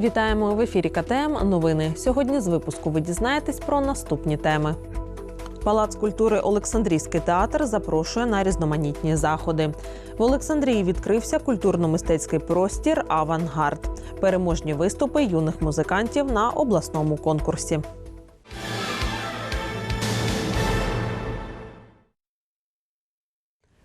Вітаємо в ефірі КТМ. Новини. Сьогодні з випуску ви дізнаєтесь про наступні теми. Палац культури Олександрійський театр запрошує на різноманітні заходи. В Олександрії відкрився культурно-мистецький простір Авангард. Переможні виступи юних музикантів на обласному конкурсі.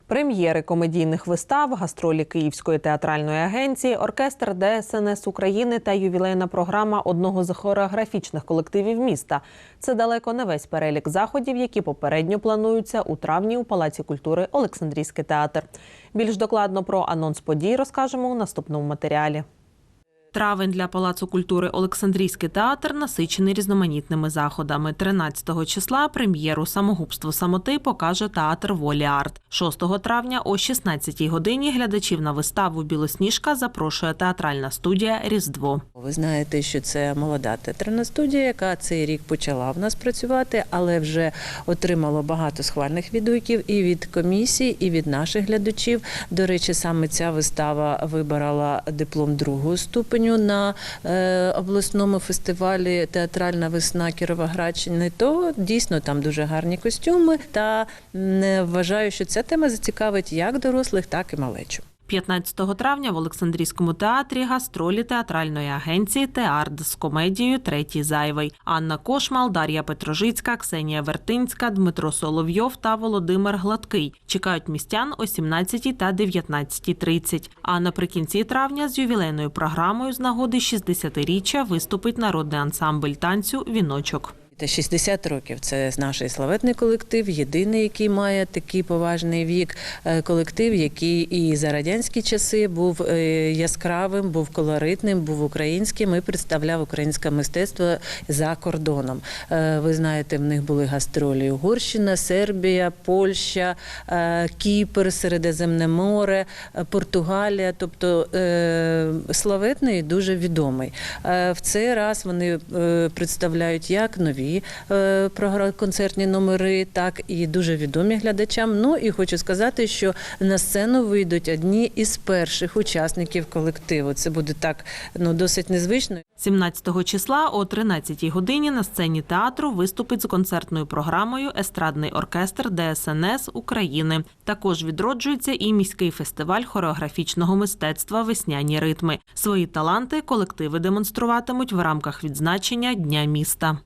Прем'єри комедійних вистав, гастролі Київської театральної агенції, оркестр ДСНС України та ювілейна програма одного з хореографічних колективів міста. Це далеко не весь перелік заходів, які попередньо плануються у травні у Палаці культури Олександрійський театр. Більш докладно про анонс подій розкажемо у наступному матеріалі. Травень для Палацу культури Олександрійський театр насичений різноманітними заходами. 13 числа прем'єру самогубство самоти покаже театр Волі Арт. 6 травня о 16 годині глядачів на виставу Білосніжка запрошує театральна студія Різдво. Ви знаєте, що це молода театральна студія, яка цей рік почала в нас працювати, але вже отримала багато схвальних відгуків і від комісії, і від наших глядачів. До речі, саме ця вистава виборола диплом другого ступеню на е, обласному фестивалі Театральна весна Кіровоградщини. То дійсно там дуже гарні костюми. Та не вважаю, що ця тема зацікавить як дорослих, так і малечу. 15 травня в Олександрійському театрі гастролі театральної агенції Теард з комедією Третій зайвий. Анна Кошмал, Дар'я Петрожицька, Ксенія Вертинська, Дмитро Соловйов та Володимир Гладкий чекають містян о 17 та 19.30. А наприкінці травня з ювілейною програмою з нагоди 60-річчя виступить народний ансамбль танцю Віночок. Та 60 років це наш славетний колектив, єдиний, який має такий поважний вік. Е, Колектив, який і за радянські часи був е, яскравим, був колоритним, був українським і представляв українське мистецтво за кордоном. Е, Ви знаєте, в них були гастролі Угорщина, Сербія, Польща, Кіпр, Середземне море, Португалія. Тобто славетний і дуже відомий. В цей раз вони представляють як нові е, програ- концертні номери, так і дуже відомі глядачам. Ну і хочу сказати, що на сцену вийдуть одні із перших учасників колективу. Це буде так ну досить незвично. 17 числа о 13 годині на сцені театру виступить з концертною програмою Естрадний оркестр ДСНС України. Також відроджується і міський фестиваль хореографічного мистецтва Весняні ритми. Свої таланти колективи демонструватимуть в рамках відзначення Дня міста.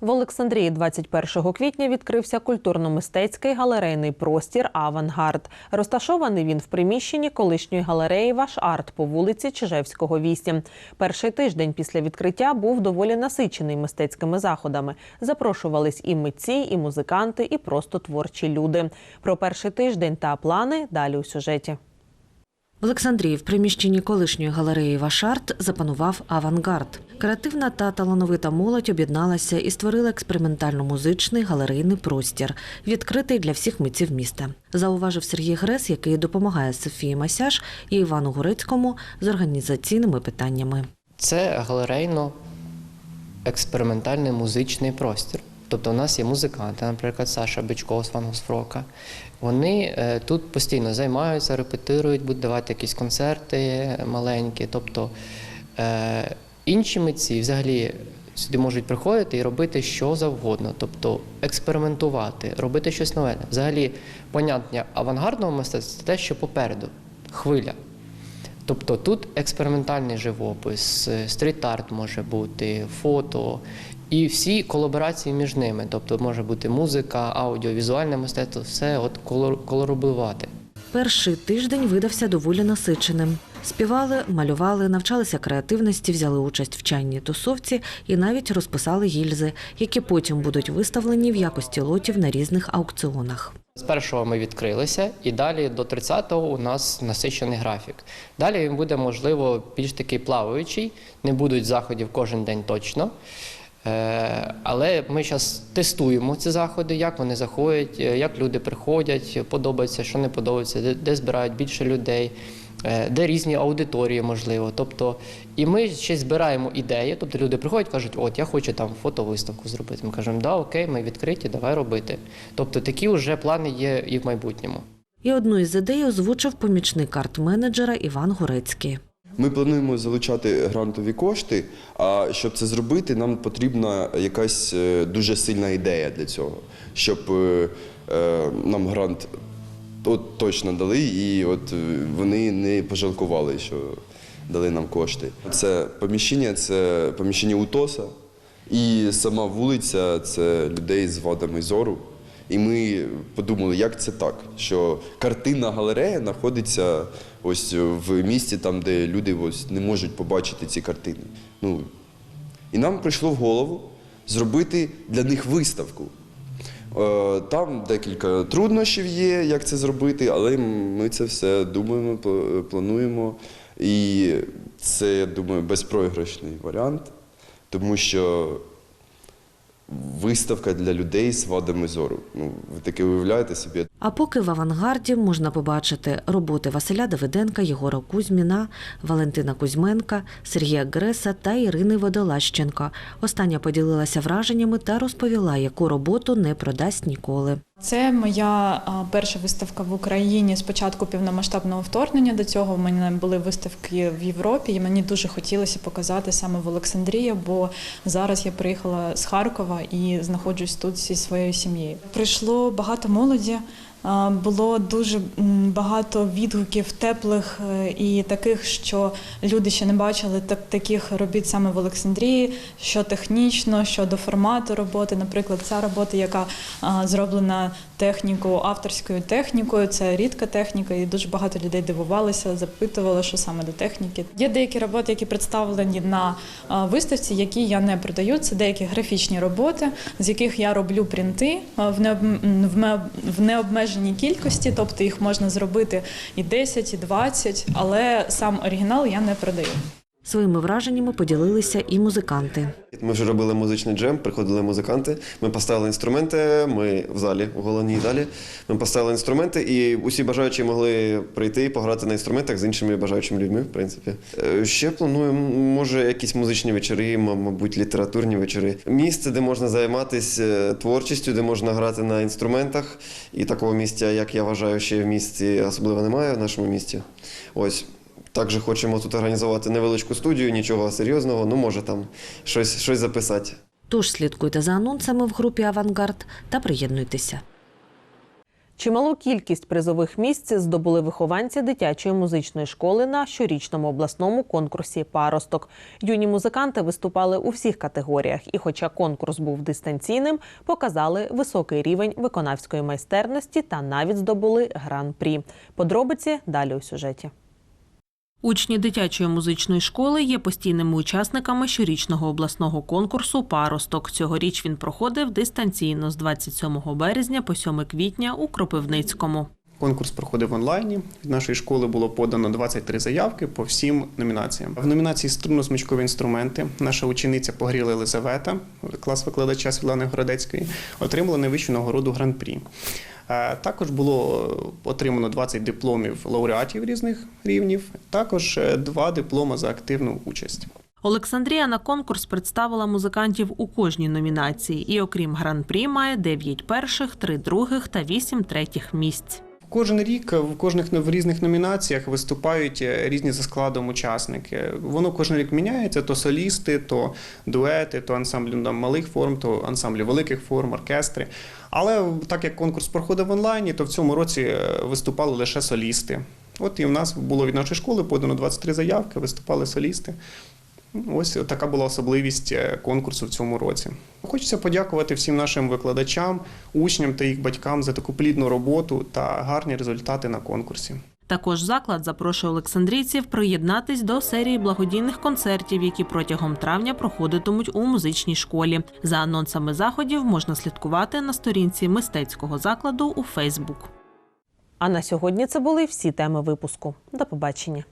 В Олександрії 21 квітня відкрився культурно-мистецький галерейний простір Авангард. Розташований він в приміщенні колишньої галереї Ваш арт по вулиці Чижевського 8. Перший тиждень після відкриття був доволі насичений мистецькими заходами. Запрошувались і митці, і музиканти, і просто творчі люди. Про перший тиждень та плани далі у сюжеті. В Олександрії в приміщенні колишньої галереї Вашарт запанував авангард. Креативна та талановита молодь об'єдналася і створила експериментально-музичний галерейний простір, відкритий для всіх митців міста. Зауважив Сергій Грес, який допомагає Софії Масяш і Івану Гурецькому з організаційними питаннями. Це галерейно експериментальний музичний простір. Тобто у нас є музиканти, наприклад, Саша Бичков з Фангосфрока. Вони е, тут постійно займаються, репетирують, будуть давати якісь концерти маленькі. Тобто е, інші митці взагалі сюди можуть приходити і робити що завгодно, тобто експериментувати, робити щось нове. Взагалі, поняття авангардного мистецтва це те, що попереду, хвиля. Тобто тут експериментальний живопис, е, стріт-арт може бути, фото і всі колаборації між ними. Тобто може бути музика, аудіовізуальне мистецтво, все от колор- Перший тиждень видався доволі насиченим. Співали, малювали, навчалися креативності, взяли участь в чайній тусовці і навіть розписали гільзи, які потім будуть виставлені в якості лотів на різних аукціонах. З першого ми відкрилися, і далі до 30-го у нас насичений графік. Далі він буде, можливо, більш такий плаваючий, не будуть заходів кожен день точно. Е, Але ми зараз тестуємо ці заходи, як вони заходять, е, як люди приходять, подобається, що не подобається, де, збирають більше людей, е, де різні аудиторії, можливо. Тобто, і ми ще збираємо ідеї. Тобто люди приходять, кажуть, от я хочу там фотовиставку зробити. Ми кажемо, да, окей, ми відкриті, давай робити. Тобто такі вже плани є і в майбутньому. І одну із ідей озвучив помічник арт-менеджера Іван Гурецький. Ми плануємо залучати грантові кошти. А щоб це зробити, нам потрібна якась е, дуже сильна ідея для цього, щоб е, е, нам грант от точно дали, і от вони не пожалкували, що дали нам кошти. Це поміщення, це поміщення УТОСа, і сама вулиця це людей з вадами зору. І ми подумали, як це так, що картинна галерея знаходиться ось в місті, там, де люди ось не можуть побачити ці картини. Ну, і нам прийшло в голову зробити для них виставку. Е, Там декілька труднощів є, як це зробити, але ми це все думаємо, плануємо. І це, я думаю, безпроіграшний варіант, тому що виставка для людей з вадами зору. Ну, ви таке уявляєте собі. А поки в авангарді можна побачити роботи Василя Давиденка, Єгора Кузьміна, Валентина Кузьменка, Сергія Греса та Ірини Водолащенко. Остання поділилася враженнями та розповіла, яку роботу не продасть ніколи. Це моя перша виставка в Україні з початку повномасштабного вторгнення. До цього в мене були виставки в Європі, і мені дуже хотілося показати саме в Олександрії, бо зараз я приїхала з Харкова і знаходжусь тут зі своєю сім'єю. Прийшло багато молоді. А, Було дуже багато відгуків теплих е, і таких, що люди ще не бачили так, таких робіт саме в Олександрії, що технічно, що до формату роботи. Наприклад, ця робота, яка зроблена технікою, авторською технікою, це рідка техніка, і дуже багато людей дивувалися, запитували, що саме до техніки. Є деякі роботи, які представлені на виставці, які я не продаю. Це деякі графічні роботи, з яких я роблю принти в необ- в ме- в необмеженій кількості, тобто їх можна зробити і 10, і 20, але сам оригінал я не продаю. Своїми враженнями поділилися і музиканти. Ми вже робили музичний джем, приходили музиканти. Ми поставили інструменти. Ми в залі в головній залі. Ми поставили інструменти, і усі бажаючі могли прийти і пограти на інструментах з іншими бажаючими людьми. В принципі, Е, ще плануємо, може, якісь музичні вечори, мабуть, літературні вечори. Місце, де можна займатися творчістю, де можна грати на інструментах. І такого місця, як я вважаю, ще в місті особливо немає в нашому місті. Ось. Також хочемо тут організувати невеличку студію, нічого серйозного, ну може там щось, щось записати. Тож слідкуйте за анонсами в групі Авангард та приєднуйтеся. Чималу кількість призових місць здобули вихованці дитячої музичної школи на щорічному обласному конкурсі Паросток. Юні музиканти виступали у всіх категоріях, і, хоча конкурс був дистанційним, показали високий рівень виконавської майстерності та навіть здобули гран-прі. Подробиці далі у сюжеті. Учні дитячої музичної школи є постійними учасниками щорічного обласного конкурсу Паросток. Цьогоріч він проходив дистанційно з 27 березня по 7 квітня у Кропивницькому. Конкурс проходив онлайні. Від нашої школи було подано 23 заявки по всім номінаціям. В номінації струнно-смичкові інструменти наша учениця Погріла Елизавета, клас викладача Світлани Городецької, отримала найвищу нагороду гран-прі. Е, Також було е, отримано 20 дипломів лауреатів різних рівнів, також е, два дипломи за активну участь. Олександрія на конкурс представила музикантів у кожній номінації, і окрім гран-прі, має 9 перших, 3 других та 8 третіх місць. Кожен рік в кожних в різних номінаціях виступають е, різні за складом учасники. Воно кожен рік міняється: то солісти, то дуети, то ансамблі ну, малих форм, то ансамблі великих форм, оркестри. Але так як конкурс проходив в онлайні, то в цьому році е, виступали лише солісти. От і в нас було від нашої школи подано 23 заявки, виступали солісти. Ось така була особливість е, конкурсу в цьому році. Хочеться подякувати всім нашим викладачам, учням та їх батькам за таку плідну роботу та гарні результати на конкурсі. Також заклад запрошує олександрійців приєднатись до серії благодійних концертів, які протягом травня проходитимуть у музичній школі. За анонсами заходів можна слідкувати на сторінці мистецького закладу у Фейсбук. А на сьогодні це були всі теми випуску. До побачення.